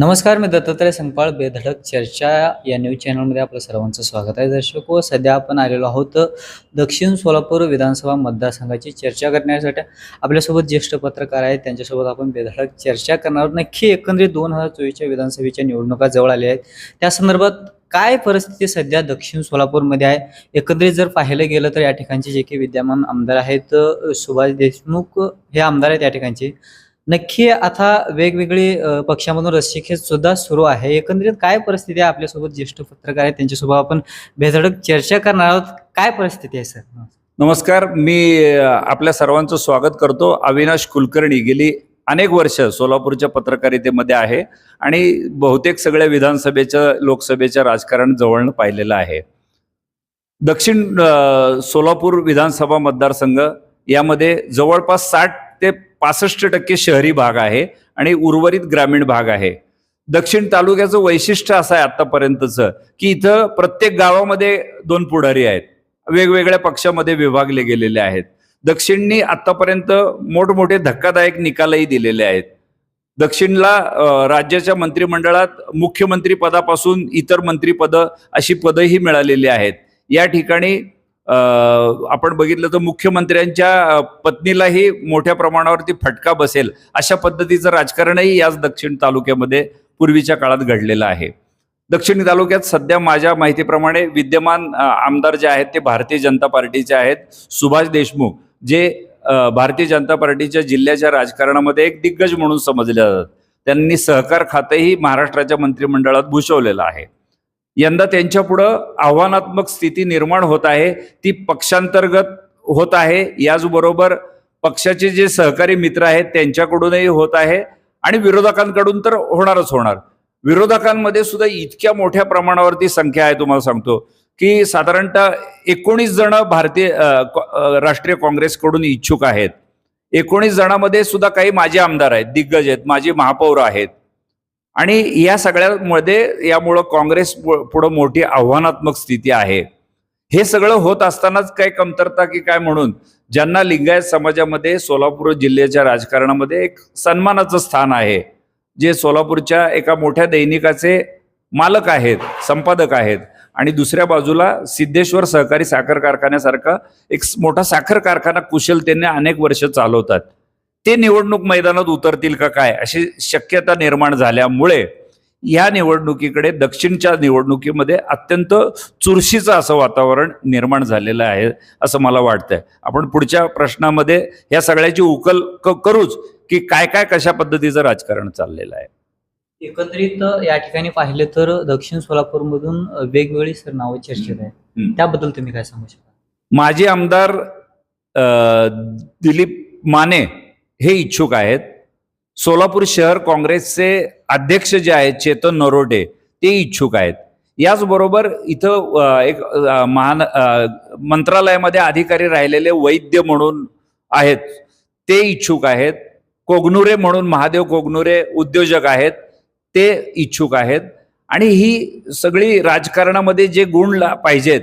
नमस्कार मी दत्तात्रय संपाळ बेधडक चर्चा. या न्यूज चॅनलमध्ये आपलं सर्वांचं स्वागत आहे. दर्शक व सध्या आपण आलेलो आहोत दक्षिण सोलापूर विधानसभा मतदारसंघाची चर्चा करण्यासाठी. आपल्यासोबत ज्येष्ठ पत्रकार आहेत. त्यांच्यासोबत आपण बेधडक चर्चा करणार आहोत. नक्की एकंदरीत दोन हजार चोवीसच्या विधानसभेच्या निवडणुका जवळ आल्या आहेत. त्या संदर्भात काय परिस्थिती सध्या दक्षिण सोलापूरमध्ये आहे? एकंदरीत जर पाहिलं गेलं तर या ठिकाणचे जे काही विद्यमान आमदार आहेत सुभाष देशमुख हे आमदार आहेत या ठिकाणचे. नक्की आता वेगवेगळे पक्षामधून रस्सीखेच सुद्धा सुरू आहे. एकंदरीत काय परिस्थिती आहे आपल्यासोबत ज्येष्ठ पत्रकार आहेत त्यांच्यासोबत आपण बेधडक चर्चा करणार आहोत. काय परिस्थिती आहे सर? नमस्कार. मी आपल्या सर्वांचं स्वागत करतो. अविनाश कुलकर्णी गेली अनेक वर्ष सोलापूरच्या पत्रकारितेमध्ये आहे आणि बहुतेक सगळ्या विधानसभेच्या लोकसभेच्या राजकारण जवळनं पाहिलेलं आहे. दक्षिण सोलापूर विधानसभा मतदारसंघ यामध्ये जवळपास साठ ते पासष्ट टक्के शहरी भाग आहे आणि उर्वरित ग्रामीण भाग आहे. दक्षिण तालुक्याचं वैशिष्ट्य असं आहे आतापर्यंतचं की इथं प्रत्येक गावामध्ये दोन पुढारी आहेत. वेगवेगळ्या पक्षामध्ये विभागले गेलेले आहेत. दक्षिणनी आतापर्यंत मोठमोठे धक्कादायक निकालही दिलेले आहेत. दक्षिणला राज्याच्या मंत्रिमंडळात मुख्यमंत्री पदापासून इतर मंत्रिपद अशी पदही मिळालेली आहेत. या ठिकाणी आपण बघितलं तर मुख्यमंत्र्यांच्या पत्नीलाही मोठ्या प्रमाणावरती फटका बसेल अशा पद्धतीचं राजकारणही याच दक्षिण तालुक्यामध्ये पूर्वीच्या काळात घडलेलं आहे. दक्षिण तालुक्यात सध्या माझ्या माहितीप्रमाणे विद्यमान आमदार जे आहेत ते भारतीय जनता पार्टीचे आहेत. सुभाष देशमुख जे भारतीय जनता पार्टीच्या जिल्ह्याच्या राजकारणामध्ये एक दिग्गज म्हणून समजले जातात. त्यांनी सहकार खातंही महाराष्ट्राच्या मंत्रिमंडळात भूषवलेलं आहे. यंदा त्यांच्या पुढं आव्हानात्मक स्थिती निर्माण होत आहे ती पक्षांतर्गत होत आहे. याचबरोबर पक्षाचे जे सहकारी मित्र आहेत त्यांच्याकडूनही होत आहे आणि विरोधकांकडून तर होणारच होणार. विरोधकांमध्ये सुद्धा इतक्या मोठ्या प्रमाणावरती संख्या आहे तुम्हाला सांगतो की साधारणतः एकोणीस जण भारतीय राष्ट्रीय काँग्रेसकडून इच्छुक आहेत. एकोणीस जणांमध्ये सुद्धा काही माजी आमदार आहेत दिग्गज आहेत माजी महापौर आहेत. आणि या सगळ्यामध्ये यामुळं काँग्रेस पु- पुढं मोठी आव्हानात्मक स्थिती आहे. हे सगळं होत असतानाच काय कमतरता की काय म्हणून? ज्यांना लिंगायत समाजामध्ये सोलापूर जिल्ह्याच्या राजकारणामध्ये एक सन्मानाचं स्थान आहे. जे सोलापूरच्या एका मोठ्या दैनिकाचे मालक आहेत संपादक आहेत. आणि दुसऱ्या बाजूला सिद्धेश्वर सहकारी साखर कारखान्यासारखा एक मोठा साखर कारखाना कुशलतेने अनेक वर्ष चालवतात. ते निवडणूक मैदानात उतरतील का काय अशी शक्यता निर्माण झाल्यामुळे या निवडणुकीकडे दक्षिणच्या निवडणुकीमध्ये अत्यंत चुरशीचं असं वातावरण निर्माण झालेलं आहे असं मला वाटतंय. आपण पुढच्या प्रश्नामध्ये या सगळ्याची उकल करूच की काय काय कशा पद्धतीचं राजकारण चाललेलं आहे. एकंदरीत अ, या ठिकाणी पाहिलं तर दक्षिण सोलापूरमधून वेगवेगळी सर नावं चर्चेत हम्म. त्याबद्दल तुम्ही काय सांगू शकता माजी आमदार दिलीप माने हे इच्छुक आहेत. सोलापूर शहर काँग्रेसचे अध्यक्ष जे आहेत चेतन नरोटे ते इच्छुक आहेत. याचबरोबर इथं एक महान मंत्रालयामध्ये अधिकारी राहिलेले वैद्य म्हणून आहेत ते इच्छुक आहेत. कोगनुरे म्हणून महादेव कोगनुरे उद्योजक आहेत ते इच्छुक आहेत. आणि ही सगळी राजकारणामध्ये जे गुण ला- पाहिजेत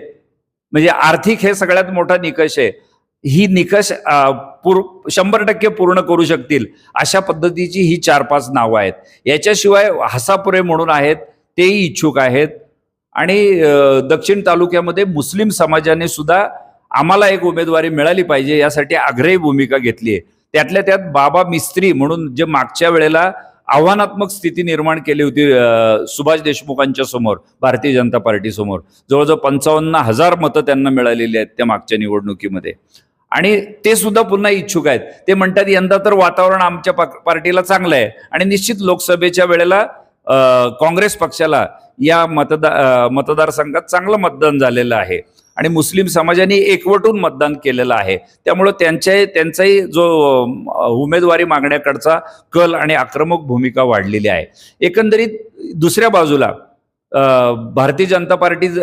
म्हणजे आर्थिक हे सगळ्यात मोठा निकष आहे. ही निकष पूर शंभर टक्के पूर्ण करू शकतील. अशा पद्धतीची ही चार पाच नावं आहेत. याच्याशिवाय हसापुरे म्हणून आहेत तेही इच्छुक आहेत. आणि दक्षिण तालुक्यामध्ये मुस्लिम समाजाने सुद्धा आम्हाला एक उमेदवारी मिळाली पाहिजे यासाठी आग्रही भूमिका घेतली आहे. त्यातल्या त्यात बाबा मिस्त्री म्हणून जे मागच्या वेळेला आव्हानात्मक स्थिती निर्माण केली होती सुभाष देशमुखांच्या समोर भारतीय जनता पार्टीसमोर. जवळजवळ पंचावन्न हजार मतं त्यांना मिळालेली आहेत त्या मागच्या निवडणुकीमध्ये. आणि ते सुद्धा पुन्हा इच्छुक आहेत. ते म्हणतात यंदा तर वातावरण आमच्या पार्टीला चांगलं आहे. आणि निश्चित लोकसभेच्या वेळेला काँग्रेस पक्षाला या मतदा मतदारसंघात चांगलं मतदान झालेलं आहे. आणि मुस्लिम समाजाने एकवटून मतदान केलेलं आहे. त्यामुळं त्यांच्या त्यांचाही जो उमेदवारी मागण्याकडचा कल आणि आक्रमक भूमिका वाढलेली आहे. एकंदरीत दुसऱ्या बाजूला भारतीय जनता पार्टी ज-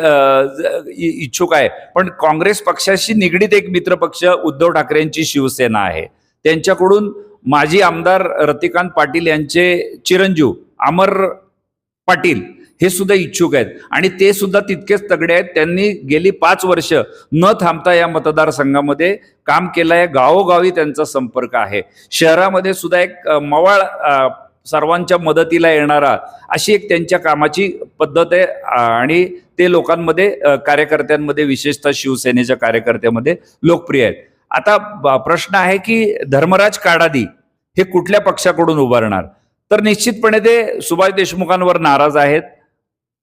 इ- इच्छुक आहे. पण काँग्रेस पक्षाशी निगडीत एक मित्रपक्ष उद्धव ठाकरेंची शिवसेना आहे. त्यांच्याकडून माजी आमदार रतिकांत पाटील यांचे चिरंजीव अमर पाटील हे सुद्धा इच्छुक आहेत. आणि ते सुद्धा तितकेच तगडे आहेत. त्यांनी गेली पाच वर्ष न थांबता या मतदारसंघामध्ये काम केलं आहे गावोगावी त्यांचा संपर्क आहे. शहरामध्ये सुद्धा एक मवाळ सर्वांच्या मदतीला येणारा अशी एक त्यांच्या कामाची पद्धत आहे. आणि ते लोकांमध्ये कार्यकर्त्यांमध्ये विशेषतः शिवसेनेच्या कार्यकर्त्यामध्ये लोकप्रिय आहेत. आता प्रश्न आहे की धर्मराज काडादी हे कुठल्या पक्षाकडून उभारणार? तर निश्चितपणे ते सुभाष देशमुखांवर नाराज आहेत.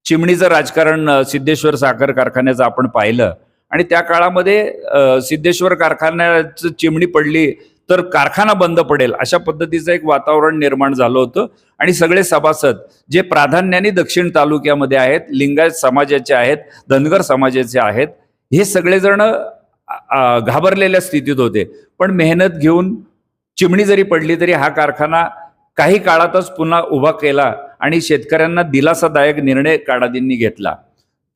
चिमणीचं राजकारण सिद्धेश्वर साखर कारखान्याचं आपण पाहिलं. आणि त्या काळामध्ये सिद्धेश्वर कारखान्याचं चिमणी पडली तर कारखाना बंद पडेल अशा पद्धतीचं एक वातावरण निर्माण झालं होतं. आणि सगळे सभासद जे प्राधान्याने दक्षिण तालुक्यामध्ये आहेत लिंगायत समाजाचे आहेत धनगर समाजाचे आहेत हे सगळेजण घाबरलेल्या स्थितीत होते. पण मेहनत घेऊन चिमणी जरी पडली तरी हा कारखाना काही काळातच पुन्हा उभा केला आणि शेतकऱ्यांना दिलासादायक निर्णय काडादींनी घेतला.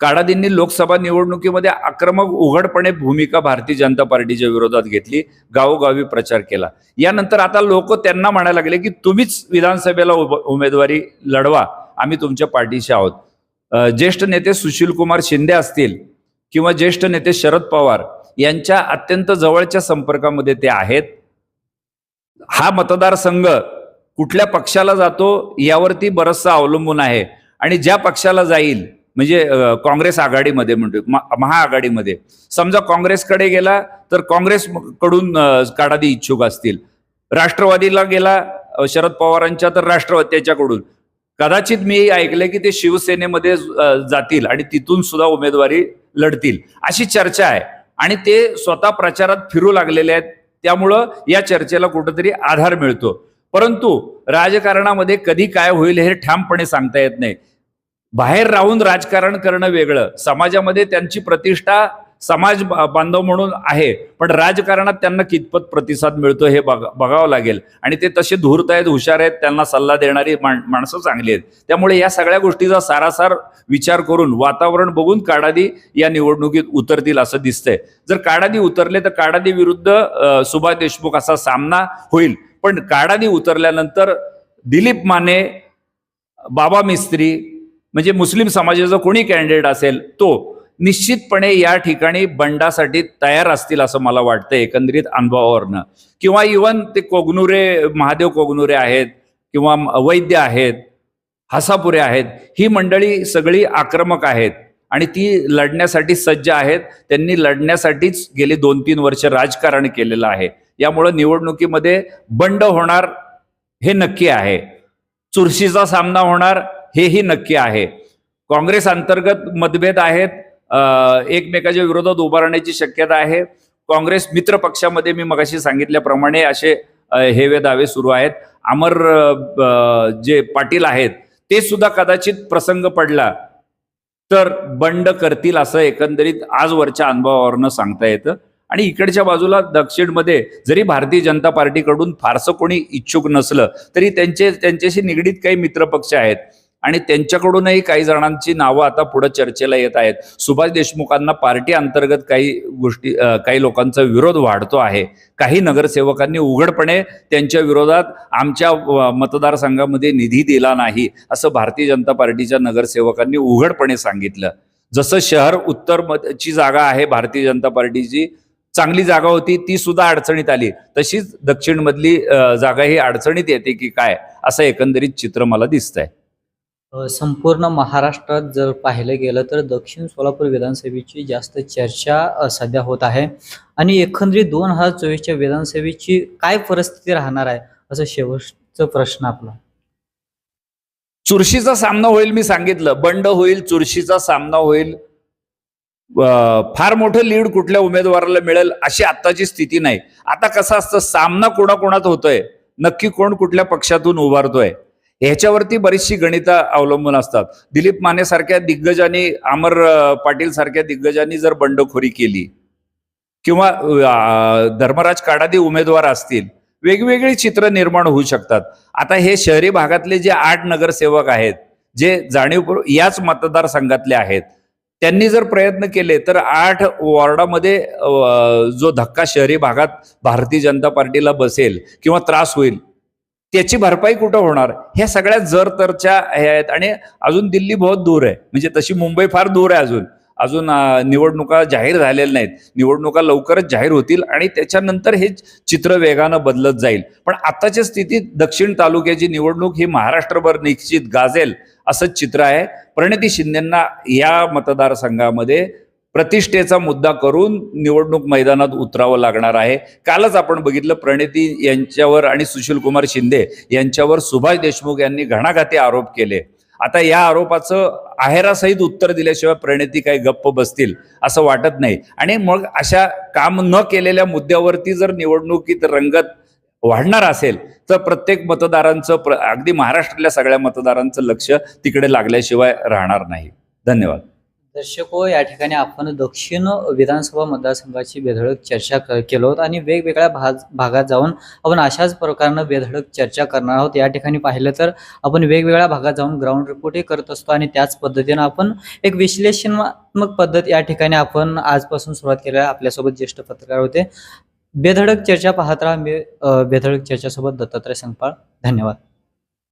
काडादींनी लोकसभा निवडणुकीमध्ये आक्रमक उघडपणे भूमिका भारतीय जनता पार्टीच्या विरोधात घेतली गावोगावी प्रचार केला. यानंतर आता लोक त्यांना म्हणायला लागले की तुम्हीच विधानसभेला उमेदवारी लढवा आम्ही तुमच्या पार्टीशी आहोत. ज्येष्ठ नेते सुशीलकुमार शिंदे असतील किंवा ज्येष्ठ नेते शरद पवार यांच्या अत्यंत जवळच्या संपर्कामध्ये ते आहेत. हा मतदारसंघ कुठल्या पक्षाला जातो यावरती बरचसा अवलंबून आहे आणि ज्या पक्षाला जाईल म्हणजे काँग्रेस आघाडीमध्ये म्हणतो महाआघाडीमध्ये. समजा काँग्रेसकडे गेला तर काँग्रेस कडून काढादी इच्छुक असतील. राष्ट्रवादीला गेला शरद पवारांच्या तर राष्ट्रवादी त्याच्याकडून कदाचित मी ऐकलंय की ते शिवसेनेमध्ये जातील आणि तिथून सुद्धा उमेदवारी लढतील. अशी चर्चा आहे. आणि ते स्वतः प्रचारात फिरू लागलेले आहेत. त्यामुळं या चर्चेला कुठंतरी आधार मिळतो. परंतु राजकारणामध्ये कधी काय होईल हे ठामपणे सांगता येत नाही. बाहेर राहून राजकारण करणं वेगळं. समाजामध्ये त्यांची प्रतिष्ठा समाज बांधव म्हणून आहे. पण राजकारणात त्यांना कितपत प्रतिसाद मिळतो हे बघा बघावं लागेल. आणि ते तसे धूर्त आहेत हुशार आहेत त्यांना सल्ला देणारी माण- माणसं चांगली आहेत. त्यामुळे या सगळ्या गोष्टीचा सारासार विचार करून वातावरण बघून काडादी या निवडणुकीत उतरतील असं दिसतंय. जर काडादी उतरले तर काडादी विरुद्ध सुभाष देशमुख असा सामना होईल. पण काडादी उतरल्यानंतर दिलीप माने बाबा मिस्त्री म्हणजे मुस्लिम समाजाचा कोणी कॅन्डिडेट असेल तो निश्चितपणे या ठिकाणी बंडासाठी तयार असतील असं मला वाटतं एकंदरीत अनुभवावरनं. किंवा इवन ते कोगनुरे महादेव कोगनुरे आहेत किंवा वैद्य आहेत हसापुरे आहेत ही मंडळी सगळी आक्रमक आहेत. आणि ती लढण्यासाठी सज्ज आहेत. त्यांनी लढण्यासाठीच गेले दोन तीन वर्ष राजकारण केलेलं आहे. यामुळं निवडणुकीमध्ये बंड होणार हे नक्की आहे. चुरशीचा सामना होणार हेही नक्की आहे. काँग्रेस अंतर्गत मतभेद आहेत. एकमेकाच्या विरोधात उभारण्याची शक्यता आहे. काँग्रेस मित्र पक्षामध्ये मी मगाशी सांगितल्याप्रमाणे असे हेवे दावे सुरू आहेत. अमर जे पाटील आहेत ते सुद्धा कदाचित प्रसंग पडला तर बंड करतील असं एकंदरीत आजवरच्या अनुभवावरनं सांगता येतं. आणि इकडच्या बाजूला दक्षिणमध्ये जरी भारतीय जनता पार्टीकडून फारसं कोणी इच्छुक नसलं तरी त्यांचे त्यांच्याशी निगडीत काही मित्रपक्ष आहेत. आणि त्यांच्याकडूनही काही जणांची नावं आता पुढे चर्चेला येत आहेत. सुभाष देशमुखांना पार्टी अंतर्गत काही गोष्टी काही लोकांचा विरोध वाढतो आहे. काही नगरसेवकांनी उघडपणे त्यांच्या विरोधात आमच्या मतदारसंघामध्ये निधी दिला नाही असं भारतीय जनता पार्टीच्या नगरसेवकांनी उघडपणे सांगितलं. जसं शहर उत्तर ची जागा आहे भारतीय जनता पार्टीची चांगली जागा होती ती सुद्धा अडचणीत आली. तशीच दक्षिण मधली जागा ही अडचणीत येते की काय असं एकंदरीत चित्र मला दिसतंय. संपूर्ण महाराष्ट्रात जर पाहिलं गेलं तर दक्षिण सोलापूर विधानसभेची जास्त चर्चा सध्या होत आहे. आणि एकंदरीत दोन हजार चोवीसच्या विधानसभेची काय परिस्थिती राहणार आहे? असं शेवटचा प्रश्न आपला. चुरशीचा सामना होईल मी सांगितलं. बंड होईल चुरशीचा सामना होईल. फार मोठं लीड कुठल्या उमेदवाराला मिळेल अशी आत्ताची स्थिती नाही. आता कसं असतं सामना कोणाकोणात होतोय? नक्की कोण कुठल्या पक्षातून उभारतोय? ह्याच्यावरती बरीचशी गणितं अवलंबून असतात. दिलीप माने सारख्या दिग्गजांनी अमर पाटील सारख्या दिग्गजांनी जर बंडखोरी केली किंवा धर्मराज काडादी उमेदवार असतील वेगवेगळी चित्र निर्माण होऊ शकतात. आता हे शहरी भागातले जे आठ नगरसेवक आहेत जे जाणीवपूर्वक याच मतदारसंघातले आहेत त्यांनी जर प्रयत्न केले तर आठ वॉर्डामध्ये जो धक्का शहरी भागात भारतीय जनता पार्टीला बसेल किंवा त्रास होईल त्याची भरपाई कुठं होणार? ह्या सगळ्या जर तरच्या हे आहेत आणि अजून दिल्ली बहुत दूर आहे. म्हणजे तशी मुंबई फार दूर आहे अजून. अजून निवडणुका जाहीर झालेल्या नाहीत. निवडणुका लवकरच जाहीर होतील आणि त्याच्यानंतर हे चित्र वेगानं बदलत जाईल. पण आताच्या स्थितीत दक्षिण तालुक्याची निवडणूक ही महाराष्ट्रभर निश्चित गाजेल असंच चित्र आहे. प्रणिती शिंदेंना या मतदारसंघामध्ये प्रतिष्ठेचा मुद्दा करून निवडणूक मैदानात उतरावं लागणार आहे. कालच आपण बघितलं प्रणिती यांच्यावर आणि सुशील कुमार शिंदे यांच्यावर सुभाष देशमुख यांनी घणाघाती आरोप केले. आता या आरोपाचं आहेरासहित उत्तर दिल्याशिवाय प्रणिती काही गप्प बसतील असं वाटत नाही. आणि मग अशा काम न केलेल्या मुद्द्यावरती जर निवडणुकीत रंगत वाढणार असेल तर प्रत्येक मतदारांचं प्र अगदी महाराष्ट्रातल्या सगळ्या मतदारांचं लक्ष तिकडे लागल्याशिवाय राहणार नाही. धन्यवाद. दर्शक हो या ठिकाणी आपण दक्षिण विधानसभा मतदारसंघाची बेधडक चर्चा क- केलो आहोत आणि वेगवेगळ्या भाग भागात जाऊन आपण अशाच प्रकारनं बेधडक चर्चा करणार आहोत. या ठिकाणी पाहिलं तर आपण वेगवेगळ्या भागात जाऊन ग्राउंड रिपोर्टही करत असतो आणि त्याच पद्धतीनं आपण एक विश्लेषणात्मक पद्धत या ठिकाणी आपण आजपासून सुरुवात केल्या आहे. आपल्यासोबत ज्येष्ठ पत्रकार होते. बेधडक चर्चा पाहत राहा. मी बेधडक चर्चासोबत दत्तात्रय संगपाळ. धन्यवाद.